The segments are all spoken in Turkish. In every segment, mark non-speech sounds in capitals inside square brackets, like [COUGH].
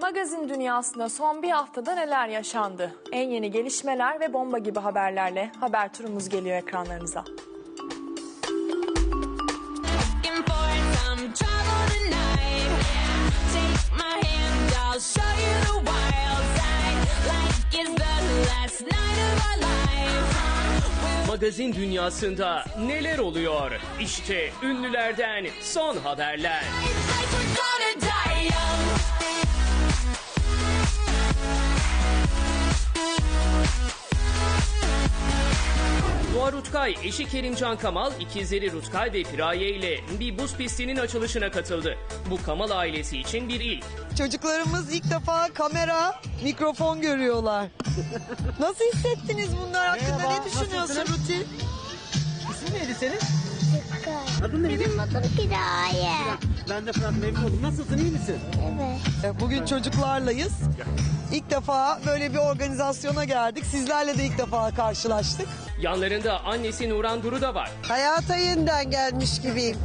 Magazin dünyasında son bir haftada neler yaşandı? En yeni gelişmeler ve bomba gibi haberlerle haber turumuz geliyor ekranlarınıza. Magazin dünyasında neler oluyor? İşte ünlülerden son haberler. It's like Doğa Rutkay, eşi Kerimcan Kamal, ikizleri Rutkay ve Piraye ile bir buz pistinin açılışına katıldı. Bu Kamal ailesi için bir ilk. Çocuklarımız ilk defa kamera, mikrofon görüyorlar. [LAUGHS] Nasıl hissettiniz bunlar hakkında ne düşünüyorsun Ruti? İsmin neydi senin? Adın neydi? Benim adım Kiraye. Ben de Fırat memnun oldum. Nasılsın iyi misin? Evet. Bugün çocuklarlayız. İlk defa böyle bir organizasyona geldik. Sizlerle de ilk defa karşılaştık. Yanlarında annesi Nuran Duru da var. Hayata yeniden gelmiş gibiyim.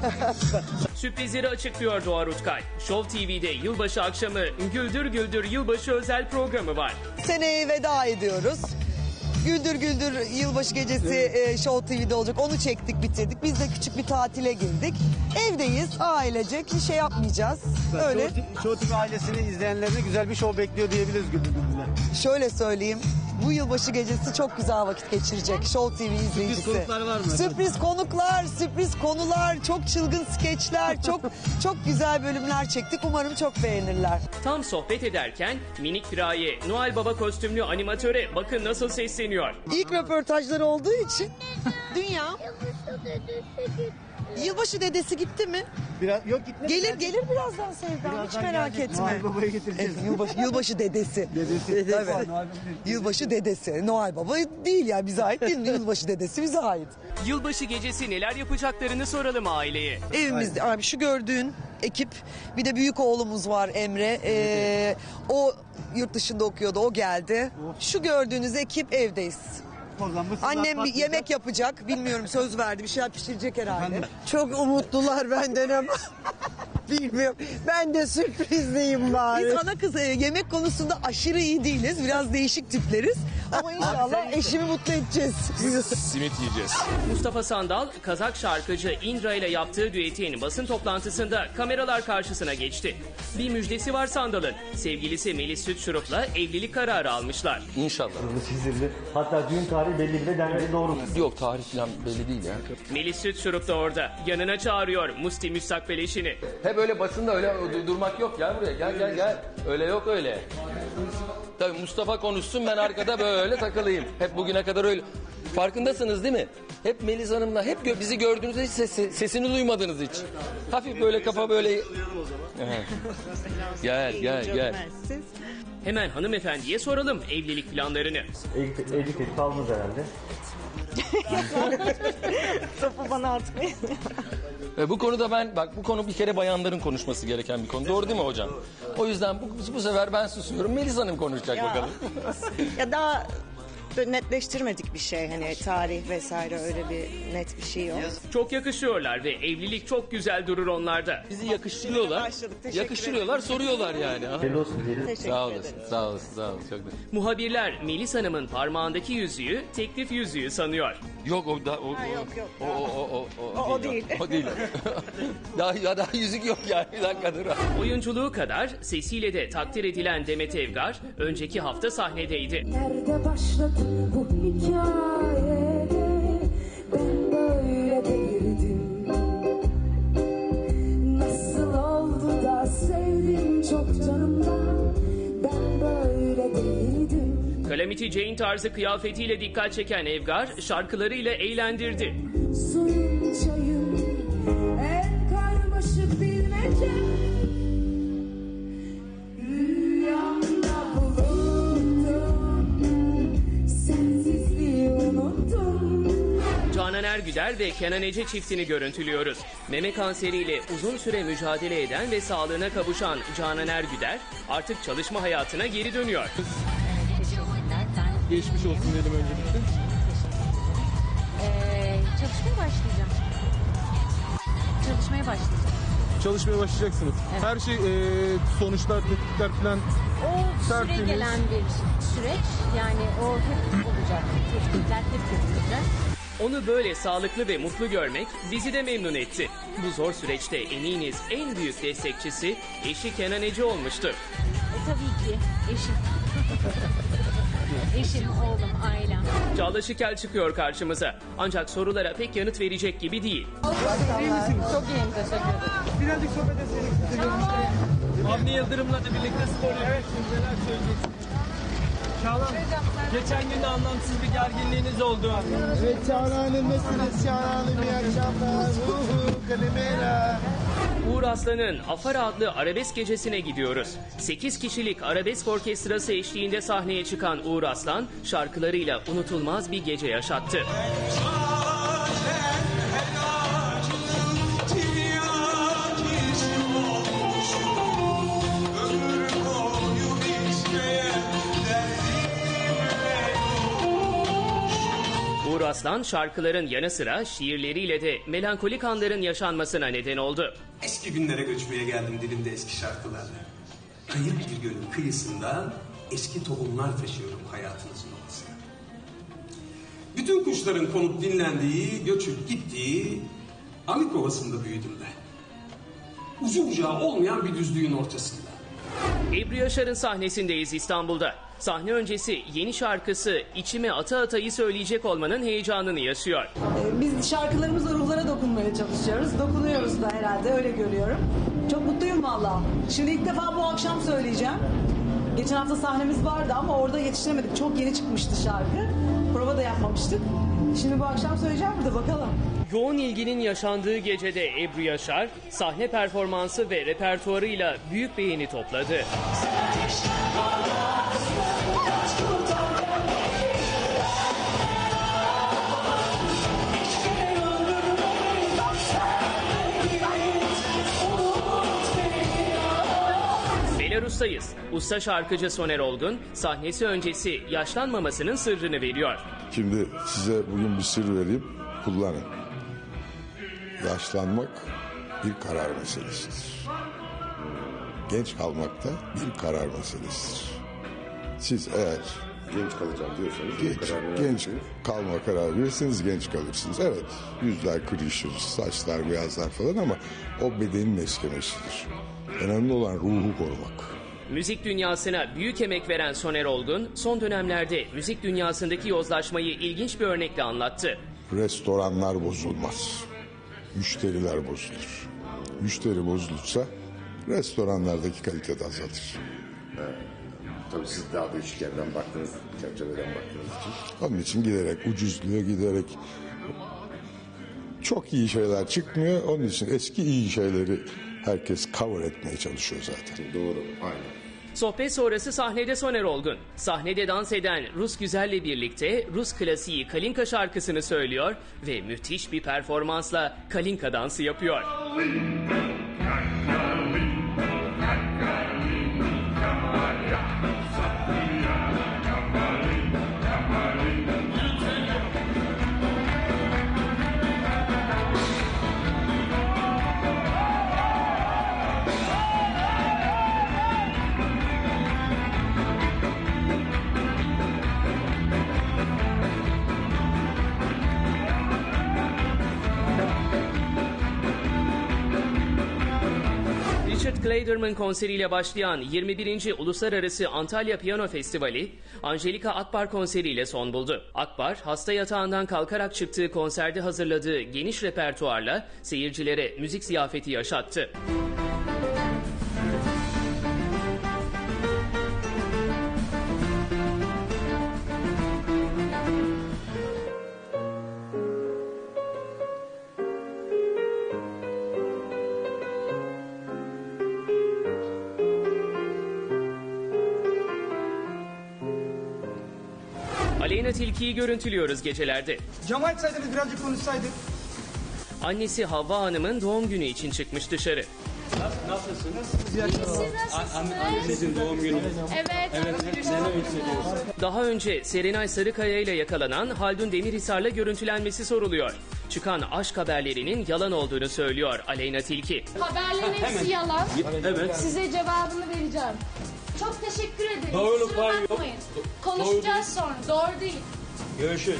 [LAUGHS] Sürprizleri açıklıyor Doğa Rutkay. Show TV'de yılbaşı akşamı Güldür Güldür yılbaşı özel programı var. Seneye veda ediyoruz. Güldür Güldür yılbaşı gecesi e, Show TV'de olacak. Onu çektik bitirdik. Biz de küçük bir tatile girdik. Evdeyiz ailecek bir şey yapmayacağız. Öyle Show, TV ailesini izleyenlerine güzel bir show bekliyor diyebiliriz Güldür Güldür'le. şöyle söyleyeyim. Bu yılbaşı gecesi çok güzel vakit geçirecek Show TV izleyicisi. konuklar var mı? Sürpriz konuklar, sürpriz konular, çok çılgın skeçler, [LAUGHS] çok çok güzel bölümler çektik. Umarım çok beğenirler. Tam sohbet ederken minik Piraye Noel Baba kostümlü animatöre bakın nasıl sesleniyor. İlk röportajları olduğu için dünya yılbaşı dedesi gitti mi? Biraz yok gitme. Gelir gelir birazdan Sevdam hiç merak etme. Noel Baba'ya getireceğiz. Yılbaşı, yılbaşı dedesi. Dedesi. Evet. Noel Baba değil. Yılbaşı dedesi. Noel Baba değil ya bize ait değil? Yılbaşı dedesi bize ait. Yılbaşı gecesi neler yapacaklarını soralım aileye. Evimizde abi şu gördüğün ekip bir de büyük oğlumuz var Emre. Ee, o yurt dışında okuyordu o geldi. Şu gördüğünüz ekip evdeyiz. O zaman bu Annem bir patlayacak. yemek yapacak. Bilmiyorum söz verdi. Bir şeyler pişirecek herhalde. Efendim? Çok umutlular benden ama bilmiyorum. Ben de sürprizliyim Biz bari. ana kız e, yemek konusunda aşırı iyi değiliz. Biraz değişik tipleriz. Ama inşallah eşimi mutlu edeceğiz. simit yiyeceğiz. Mustafa Sandal, Kazak şarkıcı Indra ile yaptığı düetin basın toplantısında kameralar karşısına geçti. Bir müjdesi var Sandal'ın. Sevgilisi Melis Sütşurup'la evlilik kararı almışlar. İnşallah. çizildi. Hatta düğün tarihi belli bile dendi doğru. Yok tarih falan belli değil ya. Melis Sütşurup da orada. Yanına çağırıyor Musti müstakbel eşini. Hep öyle basında öyle du- durmak yok. Gel buraya gel gel gel. Öyle yok öyle. Tabii Mustafa konuşsun ben arkada böyle takılayım. Hep bugüne kadar öyle. Farkındasınız değil mi? Hep Melis Hanım'la hep gö- bizi gördüğünüzde hiç sesi- sesini duymadınız hiç. Hafif böyle kafa böyle... Evet. gel gel gel. Hemen hanımefendiye soralım evlilik planlarını. Evlilik, evlilik teklifi aldınız herhalde. [LAUGHS] Ve bu konuda ben bak bu konu bir kere bayanların konuşması gereken bir konu. Doğru değil mi hocam? O yüzden bu, bu sefer ben susuyorum. Melis Hanım konuşacak bakalım. [LAUGHS] Ya daha netleştirmedik bir şey hani tarih vesaire öyle bir net bir şey yok. Çok yakışıyorlar ve evlilik çok güzel durur onlarda. Bizi yakıştırıyorlar. Başladık, teşekkür Yakıştırıyorlar, soruyorlar yani. Ha? Hayırlı olsun diyelim. Teşekkür Sağ ederim. olasın, sağ olasın, sağ olasın. Çok da- Muhabirler Melis Hanım'ın parmağındaki yüzüğü teklif yüzüğü sanıyor. Yok o da o, o, yok, yok. o, o, o, o, O- değil. O değil. [LAUGHS] daha, ya daha yüzük yok yani. Bir dakika dur. Oyunculuğu kadar sesiyle de takdir edilen Demet Evgar önceki hafta sahnedeydi. Nerede başladı bu hikayede Ben böyle değildim Nasıl oldu da sevdim çok canımdan Ben böyle değildim Calamity Jane tarzı kıyafetiyle dikkat çeken Evgar şarkılarıyla eğlendirdi. Suyun Canan Ergüder ve Kenan Ece çiftini görüntülüyoruz. Meme kanseriyle uzun süre mücadele eden ve sağlığına kavuşan Canan Ergüder artık çalışma hayatına geri dönüyor. Geçmiş olsun dedim öncelikle. Ee, çalışmaya başlayacağım. Çalışmaya başlayacağım. çalışmaya başlayacaksınız. Her şey e, sonuçlar, tetkikler falan O süre Tertemiz. gelen bir süreç. Yani o hep olacak. Tetkikler hep yapılacak. Onu böyle sağlıklı ve mutlu görmek bizi de memnun etti. Bu zor süreçte eminiz en büyük destekçisi eşi Kenan Ece olmuştur. E tabii ki eşim. [LAUGHS] eşim, oğlum, ailem. Çağla Şikel çıkıyor karşımıza. Ancak sorulara pek yanıt verecek gibi değil. Çok iyiyim, teşekkür ederim. Birazcık sohbet etseydik. Avni Yıldırım'la da birlikte spor yapıyorsunuz. Neler söyleyeceksiniz? Çağlan, geçen gün de anlamsız bir gerginliğiniz oldu. Evet Çağla Hanım nasılsınız? Çağla Hanım iyi akşamlar. Uhu, Kalimera. Uğur Aslan'ın Afara adlı arabesk gecesine gidiyoruz. 8 kişilik arabesk orkestrası eşliğinde sahneye çıkan Uğur Aslan şarkılarıyla unutulmaz bir gece yaşattı. Aslan şarkıların yanı sıra şiirleriyle de melankolik anların yaşanmasına neden oldu. Eski günlere göçmeye geldim dilimde eski şarkılarla. Kayıp bir gölün kıyısında eski tohumlar taşıyorum hayatınızın ortasına. Bütün kuşların konup dinlendiği, göçüp gittiği Amik Ovası'nda büyüdüm ben. Ucu bucağı olmayan bir düzlüğün ortasında. Ebru Yaşar'ın sahnesindeyiz İstanbul'da. Sahne öncesi yeni şarkısı İçime Ata Ata'yı söyleyecek olmanın heyecanını yaşıyor. Biz şarkılarımızla ruhlara dokunmaya çalışıyoruz. Dokunuyoruz da herhalde öyle görüyorum. Çok mutluyum valla. Şimdi ilk defa bu akşam söyleyeceğim. Geçen hafta sahnemiz vardı ama orada yetiştiremedik. Çok yeni çıkmıştı şarkı. Prova da yapmamıştık. Şimdi bu akşam söyleyeceğim burada bakalım. Yoğun ilginin yaşandığı gecede Ebru Yaşar sahne performansı ve repertuarıyla büyük beğeni topladı. Belarus'tayız. Usta şarkıcı Soner Olgun sahnesi öncesi yaşlanmamasının sırrını veriyor. Şimdi size bugün bir sır vereyim. Kullanın. Yaşlanmak bir karar meselesidir. Genç kalmak da bir karar meselesidir. Siz eğer genç kalacağım diyorsanız genç, genç kalma kararı verirseniz genç kalırsınız. Evet yüzler kırışır, saçlar beyazlar falan ama o bedenin eskemesidir. Önemli olan ruhu korumak. Müzik dünyasına büyük emek veren Soner Olgun, son dönemlerde müzik dünyasındaki yozlaşmayı ilginç bir örnekle anlattı. Restoranlar bozulmaz. Müşteriler bozulur. Müşteri bozulursa restoranlardaki kalite de azalır. Tabii siz daha değişik yerden baktınız, çerçeveden baktığınız için. Onun için giderek ucuzluğa giderek çok iyi şeyler çıkmıyor. Onun için eski iyi şeyleri herkes cover etmeye çalışıyor zaten. Doğru, aynen. Sohbet sonrası sahnede Soner Olgun. Sahnede dans eden Rus güzelle birlikte Rus klasiği Kalinka şarkısını söylüyor ve müthiş bir performansla Kalinka dansı yapıyor. Clayderman konseriyle başlayan 21. Uluslararası Antalya Piyano Festivali, Angelika Akbar konseriyle son buldu. Akbar, hasta yatağından kalkarak çıktığı konserde hazırladığı geniş repertuarla seyircilere müzik ziyafeti yaşattı. Aleyna Tilki'yi görüntülüyoruz gecelerde. Cam açsaydınız birazcık konuşsaydık. Annesi Havva Hanım'ın doğum günü için çıkmış dışarı. Nasıl, nasıl Annenizin doğum günü. Evet. Evet. Neler hissediyorsun? Daha önce Serenay Sarıkaya ile yakalanan Haldun Demirhisar'la görüntülenmesi soruluyor. Çıkan aşk haberlerinin yalan olduğunu söylüyor Aleyna Tilki. Haberlerin hepsi yalan. Evet. Size cevabını vereceğim. Çok teşekkür ederim. Doğruluk Kusura var, yok. Konuşacağız sonra. Doğru değil. Görüşürüz.